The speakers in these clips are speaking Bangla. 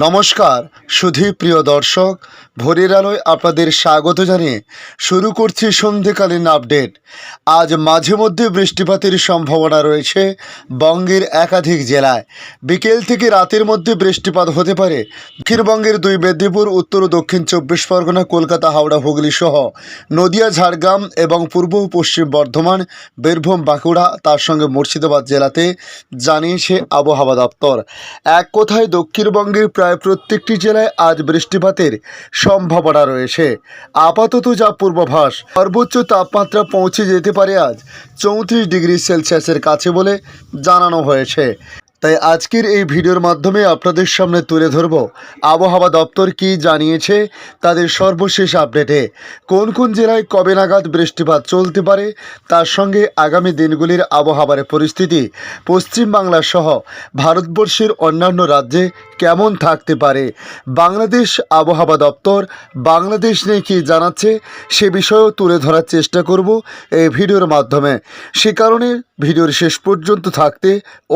নমস্কার সুধী প্রিয় দর্শক, ভোরের আলোয় আপনাদের স্বাগত জানিয়ে শুরু করছি সন্ধেকালীন আপডেট। আজ মাঝে মধ্যে বৃষ্টিপাতের সম্ভাবনা রয়েছে বঙ্গের একাধিক জেলায়। বিকেল থেকে রাতের মধ্যে বৃষ্টিপাত হতে পারে। দক্ষিণবঙ্গের দুই মেদিনীপুর, উত্তর ও দক্ষিণ চব্বিশ পরগনা, কলকাতা, হাওড়া, হুগলি সহ নদিয়া, ঝাড়গ্রাম এবং পূর্ব পশ্চিম বর্ধমান, বীরভূম, বাঁকুড়া, তার সঙ্গে মুর্শিদাবাদ জেলাতে জানিয়েছে আবহাওয়া দপ্তর। এক কথায় দক্ষিণবঙ্গের প্রায় প্রত্যেকটি জেলায় আজ বৃষ্টিপাতের সম্ভাবনা রয়েছে। আপাতত যা পূর্বাভাস, সর্বোচ্চ তাপমাত্রা পৌঁছে যেতে পারে আজ চৌত্রিশ ডিগ্রি সেলসিয়াসের কাছে বলে জানানো হয়েছে। তাই আজকের এই ভিডিওর মাধ্যমে আপনাদের সামনে তুলে ধরব, আবহাওয়া দপ্তর কি জানিয়েছে, তাদের সর্বশেষ আপডেটে। কোন কোন জেলায় কবে নাগাদ বৃষ্টিপাত চলতে পারে, তার সঙ্গে আগামী দিনগুলির আবহাওয়ার পরিস্থিতি পশ্চিমবাংলা সহ ভারতবর্ষের অন্যান্য রাজ্যে কেমন থাকতে পারে? বাংলাদেশ আবহাওয়া দপ্তর বাংলাদেশ নিয়ে কী জানাচ্ছে সে বিষয়েও তুলে ধরার চেষ্টা করব এই ভিডিওর মাধ্যমে। সে কারণে ভিডিওর শেষ পর্যন্ত থাকতে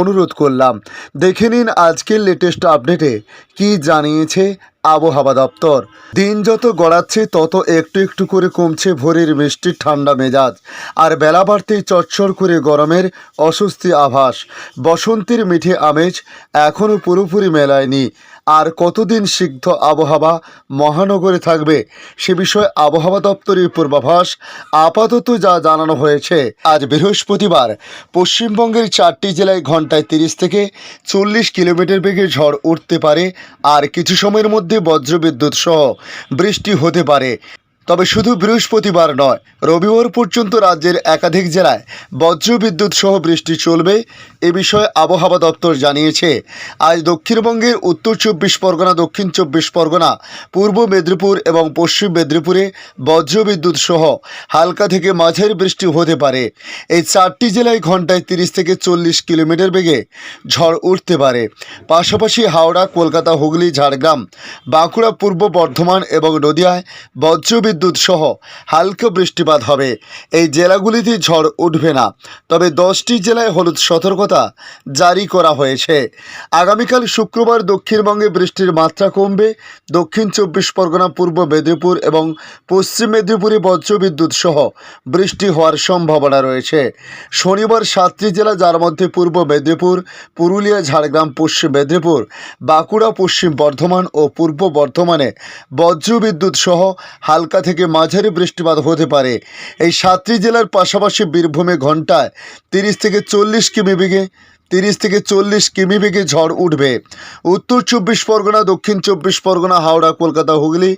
অনুরোধ করলাম। দেখে নিন আজকের লেটেস্ট আপডেটে কি জানিয়েছে আবহাওয়া দপ্তর। দিন যত গড়াচ্ছে, তত একটু একটু করে কমছে ভোরের মিষ্টির ঠান্ডা মেজাজ। আর বেলা বাড়তেই চটচড় করে গরমের অস্বস্তি আভাস। বসন্তের মিঠে আমেজ এখনও পুরোপুরি মেলায়নি। আর কতদিন সিদ্ধ আবহাওয়া মহানগরে থাকবে সে বিষয়ে আবহাওয়া দপ্তরের পূর্বাভাস আপাতত যা জানানো হয়েছে। আজ বৃহস্পতিবার পশ্চিমবঙ্গের চারটি জেলায় ঘন্টায় তিরিশ থেকে চল্লিশ কিলোমিটার বেগে ঝড় উঠতে পারে, আর কিছু সময়ের মধ্যে বজ্রবিদ্যুৎ সহ বৃষ্টি হতে পারে। তবে শুধু বৃহস্পতিবার নয়, রবিবার পর্যন্ত রাজ্যের একাধিক জেলায় বজ্রবিদ্যুৎ সহ বৃষ্টি চলবে এ বিষয়ে আবহাওয়া দপ্তর জানিয়েছে। আজ দক্ষিণবঙ্গের উত্তর চব্বিশ পরগনা, দক্ষিণ চব্বিশ পরগনা, পূর্ব মেদিনীপুর এবং পশ্চিম মেদিনীপুরে বজ্রবিদ্যুৎ সহ হালকা থেকে মাঝের বৃষ্টি হতে পারে। এই চারটি জেলায় ঘন্টায় তিরিশ থেকে চল্লিশ কিলোমিটার বেগে ঝড় উঠতে পারে। পাশাপাশি হাওড়া, কলকাতা, হুগলি, ঝাড়গ্রাম, বাঁকুড়া, পূর্ব বর্ধমান এবং নদিয়ায় বজ্রবিদ্যুৎ সহ হালকা বৃষ্টিপাত হবে। এই জেলাগুলিতে ঝড় উঠবে না। তবে দশটি জেলায় হলুদ সতর্কতা জারি করা হয়েছে। আগামীকাল শুক্রবার দক্ষিণবঙ্গে বৃষ্টির মাত্রা কমবে। দক্ষিণ চব্বিশ পরগনা, পূর্ব মেদিনীপুর এবং পশ্চিম মেদিনীপুরে বজ্রবিদ্যুৎ সহ বৃষ্টি হওয়ার সম্ভাবনা রয়েছে। শনিবার সাতটি জেলা, যার মধ্যে পূর্ব মেদিনীপুর, পুরুলিয়া, ঝাড়গ্রাম, পশ্চিম মেদিনীপুর, বাঁকুড়া, পশ্চিম বর্ধমান ও পূর্ব বর্ধমানে বজ্রবিদ্যুৎ সহ হালকা থেকে মাঝারি বৃষ্টিপাত হতে পারে। এই সাতটি জেলার পাশাপাশি বীরভূমে ঘন্টায় তিরিশ থেকে চল্লিশ কিমি বেগে, তিরিশ থেকে চল্লিশ কিমি বেগে ঝড় উঠবে। উত্তর চব্বিশ পরগনা, দক্ষিণ চব্বিশ পরগনা, হাওড়া, কলকাতা, হুগলি,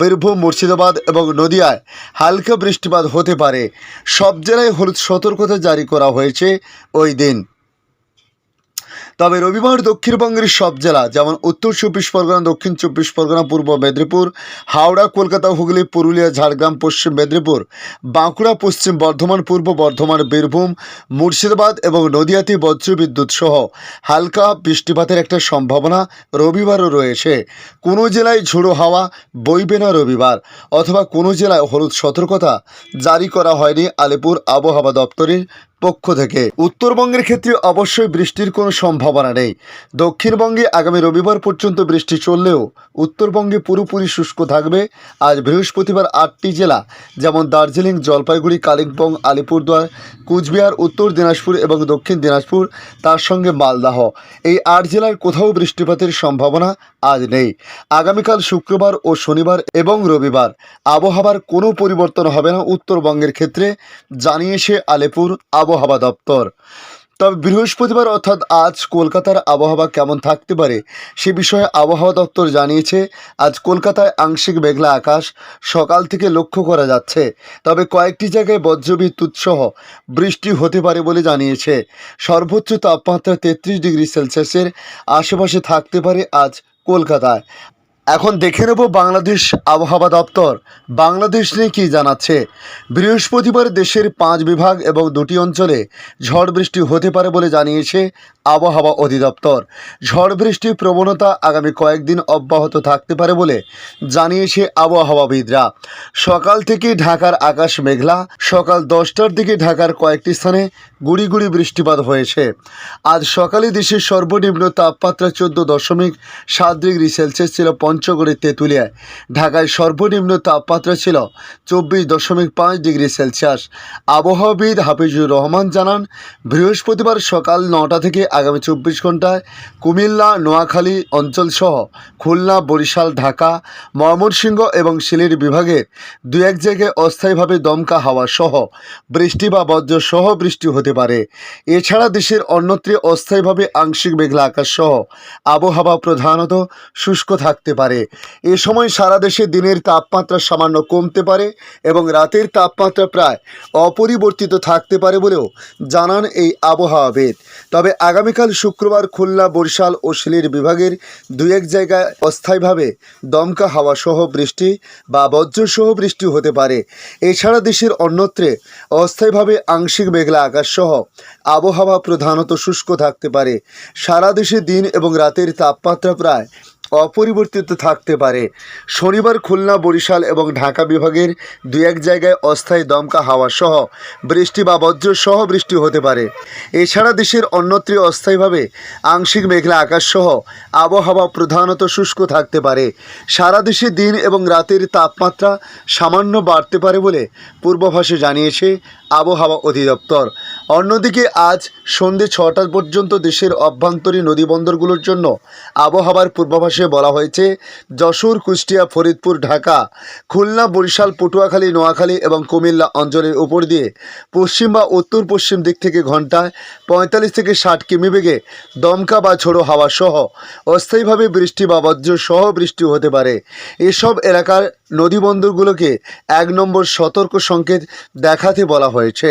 বীরভূম, মুর্শিদাবাদ এবং নদিয়ায় হালকা বৃষ্টিপাত হতে পারে। সব জেলায় হলুদ সতর্কতা জারি করা হয়েছে ওই দিন। তবে রবিবার দক্ষিণবঙ্গের সব জেলা, যেমন উত্তর চব্বিশ পরগনা, দক্ষিণ চব্বিশ পরগনা, পূর্ব মেদিনীপুর, হাওড়া, কলকাতা, হুগলি, পুরুলিয়া, ঝাড়গ্রাম, পশ্চিম মেদিনীপুর, বাঁকুড়া, পশ্চিম বর্ধমান, পূর্ব বর্ধমান, বীরভূম, মুর্শিদাবাদ এবং নদিয়াতে বজ্রবিদ্যুৎ সহ হালকা বৃষ্টিপাতের একটা সম্ভাবনা রবিবারও রয়েছে। কোনো জেলায় ঝোড়ো হাওয়া বইবে না রবিবার, অথবা কোনো জেলায় হলুদ সতর্কতা জারি করা হয়নি আলিপুর আবহাওয়া দপ্তরের পক্ষ থেকে। উত্তরবঙ্গের ক্ষেত্রে অবশ্যই বৃষ্টির কোনো সম্ভাবনা নেই। দক্ষিণবঙ্গে আগামী রবিবার পর্যন্ত বৃষ্টি চললেও উত্তরবঙ্গে পুরোপুরি শুষ্ক থাকবে। আজ বৃহস্পতিবার আটটি জেলা, যেমন দার্জিলিং, জলপাইগুড়ি, কালিম্পং, আলিপুরদুয়ার, কুচবিহার, উত্তর দিনাজপুর এবং দক্ষিণ দিনাজপুর, তার সঙ্গে মালদাহ। এই আট জেলার কোথাও বৃষ্টিপাতের সম্ভাবনা আজ নেই। আগামীকাল শুক্রবার ও শনিবার এবং রবিবার আবহাওয়ার কোনো পরিবর্তন হবে না উত্তরবঙ্গের ক্ষেত্রে, জানিয়েছে আলিপুর আবহাওয়া দপ্তর। তবে বৃহস্পতিবার অর্থাৎ আজ কলকাতার আবহাওয়া কেমন থাকতে পারে সে বিষয়ে আবহাওয়া দপ্তর জানিয়েছে, আজ কলকাতায় আংশিক মেঘলা আকাশ, সকাল থেকে লক্ষ্য করা যাচ্ছে। তবে কয়েকটি জায়গায় বজ্রবিদ্যুৎ সহ বৃষ্টি হতে পারে বলে জানিয়েছে। সর্বোচ্চ তাপমাত্রা তেত্রিশ ডিগ্রি সেলসিয়াসের আশেপাশে থাকতে পারে আজ কলকাতায়। এখন দেখে নেব বাংলাদেশ আবহাওয়া দপ্তর। বাংলাদেশ নিয়ে কী জানাচ্ছে? বৃহস্পতিবার দেশের পাঁচ বিভাগ এবং দুটি অঞ্চলে ঝড় বৃষ্টি হতে পারে বলে জানিয়েছে আবহাওয়া অধিদপ্তর। ঝড় বৃষ্টির প্রবণতা আগামী কয়েকদিন অব্যাহত থাকতে পারে বলে জানিয়েছে আবহাওয়াবিদরা। সকাল থেকে ঢাকার আকাশ মেঘলা, সকাল দশটার দিকে ঢাকার কয়েকটি স্থানে গুড়ি গুড়ি বৃষ্টিপাত হয়েছে। আজ সকালে দেশের সর্বনিম্ন তাপমাত্রা চোদ্দ দশমিক সাত ডিগ্রি সেলসিয়াস ছিল পঞ্চগড়ের তেঁতুলিয়ায় ঢাকায় সর্বনিম্ন তাপমাত্রা ছিল চব্বিশ দশমিক পাঁচ ডিগ্রি সেলসিয়াস। আবহাওয়াবিদ হাফিজুর রহমান জানান, বৃহস্পতিবার সকাল নটা থেকে আগামী চব্বিশ ঘন্টায় কুমিল্লা, নোয়াখালী অঞ্চলসহ খুলনা, বরিশাল, ঢাকা, ময়মনসিংহ এবং সিলেট বিভাগের দু এক জায়গায় অস্থায়ীভাবে দমকা হাওয়া সহ বৃষ্টি বা বজ্র সহ বৃষ্টি হতে পারে। এছাড়া দেশের অন্যত্রে অস্থায়ীভাবে আংশিক মেঘলা আকাশ সহ আবহাওয়া প্রধানত শুষ্ক থাকতে পারে। এ সময় সারা দেশে দিনের তাপমাত্রা সামান্য কমতে পারে এবং রাতের তাপমাত্রা প্রায় অপরিবর্তিত থাকতে পারে বলেও জানান এই আবহাওয়াবিদ তবে আগামীকাল শুক্রবার খুলনা, বরিশাল ও সিলেট বিভাগের দু এক জায়গায় অস্থায়ীভাবে দমকা হাওয়া সহ বৃষ্টি বা বজ্রসহ বৃষ্টি হতে পারে। এছাড়া দেশের অন্যত্রে অস্থায়ীভাবে আংশিক মেঘলা আকাশ সহ আবহাওয়া প্রধানত শুষ্ক থাকতে পারে। সারা দেশে দিন এবং রাতের তাপমাত্রা প্রায় অপরিবর্তিত থাকতে পারে। শনিবার খুলনা, বরিশাল এবং ঢাকা বিভাগের দু এক জায়গায় অস্থায়ী দমকা হাওয়া সহ বৃষ্টি বা বজ্র সহ বৃষ্টি হতে পারে। এছাড়া দেশের অন্যত্রে অস্থায়ীভাবে আংশিক মেঘলা আকাশ সহ আবহাওয়া প্রধানত শুষ্ক থাকতে পারে। সারা দেশে দিন এবং রাতের তাপমাত্রা সামান্য বাড়তে পারে বলে পূর্বাভাসে জানিয়েছে আবহাওয়া অধিদপ্তর। অন্যদিকে আজ সন্ধে ছটা পর্যন্ত দেশের অভ্যন্তরীণ নদীবন্দরগুলোর জন্য আবহাওয়ার পূর্বাভাসে বলা হয়েছে, যশোর, কুষ্টিয়া, ফরিদপুর, ঢাকা, খুলনা, বরিশাল, পটুয়াখালী, নোয়াখালী এবং কুমিল্লা অঞ্চলের উপর দিয়ে পশ্চিম বা উত্তর পশ্চিম দিক থেকে ঘন্টায় পঁয়তাল্লিশ থেকে ষাট কিমি বেগে দমকা বা ঝোড়ো হাওয়া সহ অস্থায়ীভাবে বৃষ্টি বা বজ্র সহ বৃষ্টি হতে পারে। এসব এলাকার নদীবন্দরগুলোকে এক নম্বর সতর্ক সংকেত দেখাতে বলা হয়েছে।